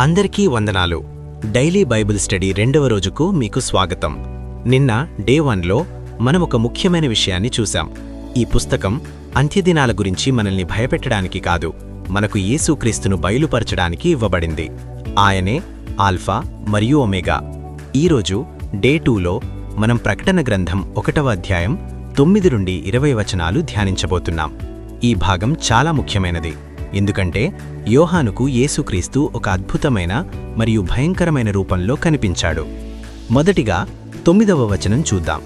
అందరికీ వందనాలు. Daily Bible study రెండవ రోజుకు మీకు స్వాగతం. నిన్న డే వన్లో మనం ఒక ముఖ్యమైన విషయాన్ని చూశాం. ఈ పుస్తకం అంత్యదినాల గురించి మనల్ని భయపెట్టడానికి కాదు మనకు యేసుక్రీస్తును బయలుపరచడానికి ఇవ్వబడింది. ఆయనే ఆల్ఫా మరియు ఒమేగా. ఈరోజు డే టూలో మనం ప్రకటన గ్రంథం ఒకటవ అధ్యాయం తొమ్మిది నుండి ఇరవై వచనాలు ధ్యానించబోతున్నాం. ఈ భాగం చాలా ముఖ్యమైనది. ఎందుకంటే యోహానుకు యేసుక్రీస్తు ఒక అద్భుతమైన మరియు భయంకరమైన రూపంలో కనిపించాడు. మొదటిగా తొమ్మిదవ వచనం చూద్దాం.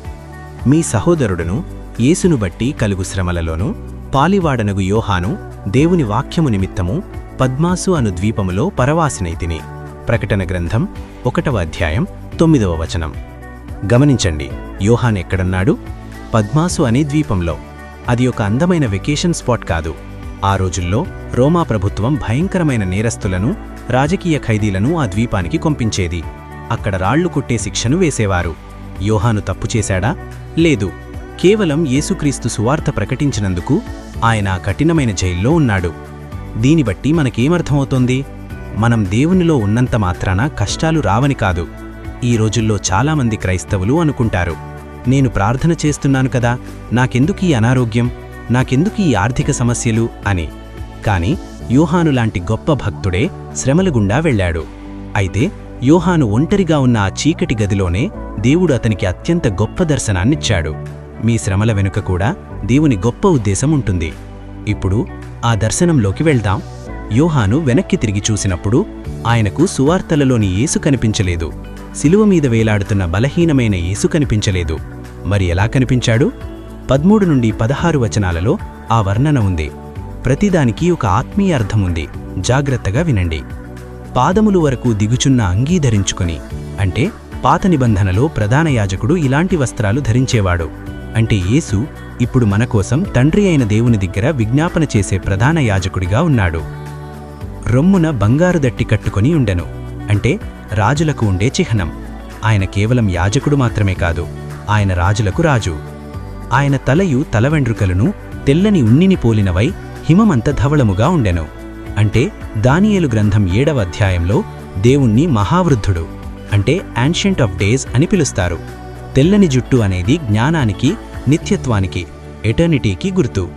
మీ సహోదరుడును యేసును బట్టి కలుగు శ్రమలలోనూ పాలివాడనగు యోహాను దేవుని వాక్యము నిమిత్తము పద్మాసు అను ద్వీపములో పరవాసినైతిని ప్రకటన గ్రంథం ఒకటవ అధ్యాయం తొమ్మిదవ వచనం. గమనించండి యోహాన్ ఎక్కడన్నాడు? పద్మాసు అనే ద్వీపంలో. అది ఒక అందమైన వెకేషన్ స్పాట్ కాదు. ఆ రోజుల్లో రోమా ప్రభుత్వం భయంకరమైన నేరస్తులను రాజకీయ ఖైదీలను ఆ ద్వీపానికి కొంపించేది అక్కడ రాళ్ళు కొట్టే శిక్షను వేసేవారు. యోహాను తప్పు చేశాడా? లేదు. కేవలం యేసుక్రీస్తు సువార్త ప్రకటించినందుకు ఆయన కఠినమైన జైల్లో ఉన్నాడు. దీని బట్టి మనకేమర్థమవుతోంది? మనం దేవునిలో ఉన్నంత మాత్రాన కష్టాలు రావని కాదు. ఈ రోజుల్లో చాలామంది క్రైస్తవులు అనుకుంటారు. నేను ప్రార్థన చేస్తున్నాను కదా. నాకెందుకీ అనారోగ్యం? నాకెందుకు ఈ ఆర్థిక సమస్యలు అని. కాని యోహాను లాంటి గొప్ప భక్తుడే శ్రమల గుండా వెళ్ళాడు. అయితే యోహాను ఒంటరిగా ఉన్న ఆ చీకటి గదిలోనే దేవుడు అతనికి అత్యంత గొప్ప దర్శనాన్నిచ్చాడు. మీ శ్రమల వెనుక కూడా దేవుని గొప్ప ఉద్దేశం ఉంటుంది. ఇప్పుడు ఆ దర్శనంలోకి వెళ్దాం. యోహాను వెనక్కి తిరిగి చూసినప్పుడు ఆయనకు సువార్తలలోని యేసు కనిపించలేదు. శిలువ మీద వేలాడుతున్న బలహీనమైన యేసు కనిపించలేదు. మరి ఎలా కనిపించాడు? పద్మూడు నుండి పదహారు వచనాలలో ఆ వర్ణన ఉంది. ప్రతిదానికి ఒక ఆత్మీయ అర్థముంది జాగ్రత్తగా వినండి. పాదములు వరకు దిగుచున్న అంగీ ధరించుకొని అంటే పాత నిబంధనలో ప్రధాన యాజకుడు ఇలాంటి వస్త్రాలు ధరించేవాడు. అంటే యేసు ఇప్పుడు మన కోసం తండ్రి అయిన దేవుని దగ్గర విజ్ఞాపన చేసే ప్రధాన యాజకుడిగా ఉన్నాడు. రొమ్మున బంగారు దట్టి కట్టుకొని ఉండెను. అంటే రాజులకు ఉండే చిహ్నం. ఆయన కేవలం యాజకుడు మాత్రమే కాదు ఆయన రాజులకు రాజు. ఆయన తలయు తలవెండ్రుకలను తెల్లని ఉన్నిని పోలినవై హిమమంత ధవళముగా ఉండెను. అంటే దానియేలు గ్రంథం ఏడవ అధ్యాయంలో దేవుణ్ణి మహావృద్ధుడు అంటే యాన్షియంట్ ఆఫ్ డేస్ అని పిలుస్తారు. తెల్లని జుట్టు అనేది జ్ఞానానికి నిత్యత్వానికి ఎటర్నిటీకి గుర్తు.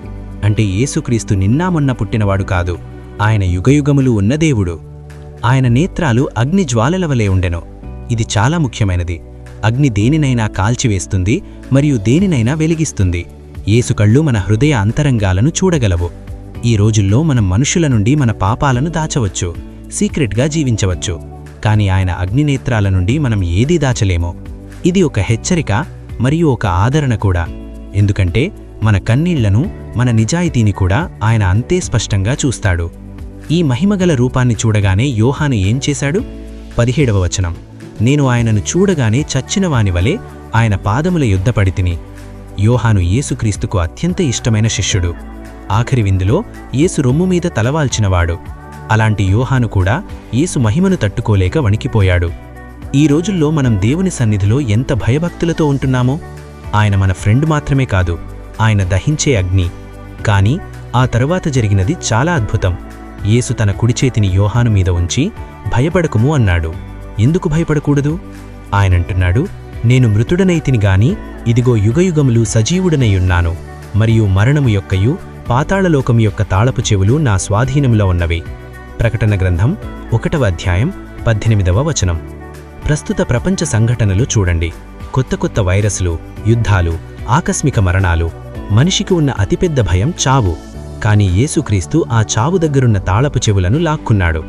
అంటే యేసుక్రీస్తు నిన్నా మొన్న పుట్టినవాడు కాదు. ఆయన యుగయుగములు ఉన్న దేవుడు. ఆయన నేత్రాలు అగ్ని జ్వాలల వలె ఉండెను. ఇది చాలా ముఖ్యమైనది. అగ్ని దేనినైనా కాల్చివేస్తుంది మరియు దేనినైనా వెలిగిస్తుంది. ఏసుకళ్ళు మన హృదయ అంతరంగాలను చూడగలవు. ఈ రోజుల్లో మనం మనుషుల నుండి మన పాపాలను దాచవచ్చు సీక్రెట్గా జీవించవచ్చు. కాని ఆయన అగ్నినేత్రాల నుండి మనం ఏదీ దాచలేమో. ఇది ఒక హెచ్చరిక మరియు ఒక ఆదరణ కూడా. ఎందుకంటే మన కన్నీళ్ళను మన నిజాయితీని కూడా ఆయన అంతే స్పష్టంగా చూస్తాడు. ఈ మహిమగల రూపాన్ని చూడగానే యోహాను ఏం చేశాడు? పదిహేడవ వచనం. నేను ఆయనను చూడగానే చచ్చినవాని వలె ఆయన పాదముల యుద్ధపడితిని యోహాను యేసుక్రీస్తుకు అత్యంత ఇష్టమైన శిష్యుడు. ఆఖరి విందులో యేసు రొమ్ము మీద తలవాల్చినవాడు. అలాంటి యోహాను కూడా యేసు మహిమను తట్టుకోలేక వణికిపోయాడు. ఈ రోజుల్లో మనం దేవుని సన్నిధిలో ఎంత భయభక్తులతో ఉంటున్నామో? ఆయన మన ఫ్రెండ్ మాత్రమే కాదు ఆయన దహించే అగ్ని. కాని ఆ తరువాత జరిగినది చాలా అద్భుతం. యేసు తన కుడిచేతిని యోహాను మీద ఉంచి భయపడకుము అన్నాడు. ఎందుకు భయపడకూడదు? ఆయనంటున్నాడు నేను మృతుడనైతిని గాని ఇదిగో యుగయుగములు సజీవుడనైయున్నాను మరియు మరణము యొక్కయు పాతాళలోకం యొక్క తాళపు చెవులు నా స్వాధీనంలో ఉన్నవి. ప్రకటన గ్రంథం ఒకటవ అధ్యాయం పద్దెనిమిదవ వచనం. ప్రస్తుత ప్రపంచ సంఘటనలు చూడండి. కొత్త కొత్త వైరస్లు యుద్ధాలు ఆకస్మిక మరణాలు మనిషికి ఉన్న అతిపెద్ద భయం చావు. కాని యేసుక్రీస్తు ఆ చావు దగ్గరున్న తాళపు చెవులను లాక్కున్నాడు.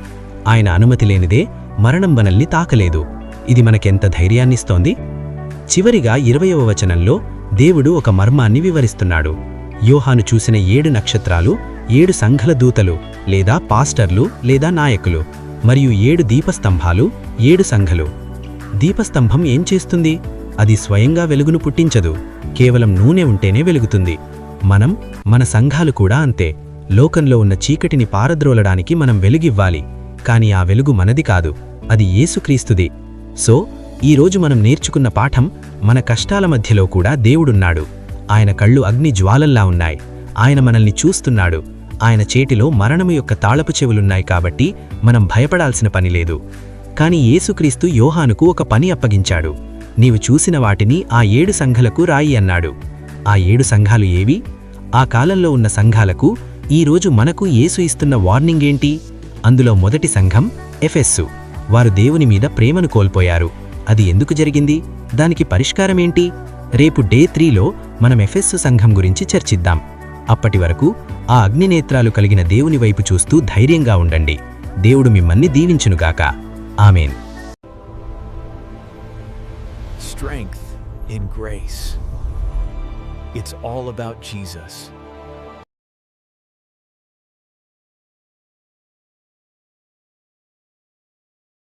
ఆయన అనుమతి లేనిదే మరణం మనల్ని తాకలేదు. ఇది మనకెంత ధైర్యాన్నిస్తోంది? చివరిగా ఇరవయవ వచనంలో దేవుడు ఒక మర్మాన్ని వివరిస్తున్నాడు. యోహాను చూసిన ఏడు నక్షత్రాలు ఏడు సంఘల దూతలు లేదా పాస్టర్లు లేదా నాయకులు మరియు ఏడు దీపస్తంభాలు ఏడు సంఘలు. దీపస్తంభం ఏం చేస్తుంది? అది స్వయంగా వెలుగును పుట్టించదు. కేవలం నూనె ఉంటేనే వెలుగుతుంది. మనం మన సంఘాలు కూడా అంతే. లోకంలో ఉన్న చీకటిని పారద్రోలడానికి మనం వెలుగివ్వాలి. కాని ఆ వెలుగు మనది కాదు అది యేసుక్రీస్తుది. సో ఈరోజు మనం నేర్చుకున్న పాఠం మన కష్టాల మధ్యలో కూడా దేవుడున్నాడు. ఆయన కళ్ళు అగ్ని జ్వాలల్లా ఉన్నాయి. ఆయన మనల్ని చూస్తున్నాడు. ఆయన చేతిలో మరణము యొక్క తాళపు చెవులున్నాయి కాబట్టి మనం భయపడాల్సిన పని లేదు. కాని యేసుక్రీస్తు యోహానుకు ఒక పని అప్పగించాడు. నీవు చూసిన వాటిని ఆ ఏడు సంఘలకు రాయి అన్నాడు. ఆ ఏడు సంఘాలు ఏవి? ఆ కాలంలో ఉన్న సంఘాలకు ఈరోజు మనకు యేసు ఇస్తున్న వార్నింగ్ ఏంటి? అందులో మొదటి సంఘం ఎఫెస్సు. వారు దేవుని మీద ప్రేమను కోల్పోయారు. అది ఎందుకు జరిగింది? దానికి పరిష్కారమేంటి రేపు డే త్రీలో మనం ఎఫెస్సు సంఘం గురించి చర్చిద్దాం. అప్పటి వరకు ఆ అగ్నినేత్రాలు కలిగిన దేవుని వైపు చూస్తూ ధైర్యంగా ఉండండి. దేవుడు మిమ్మల్ని దీవించునుగాక amen. Strength in grace. It's all about Jesus.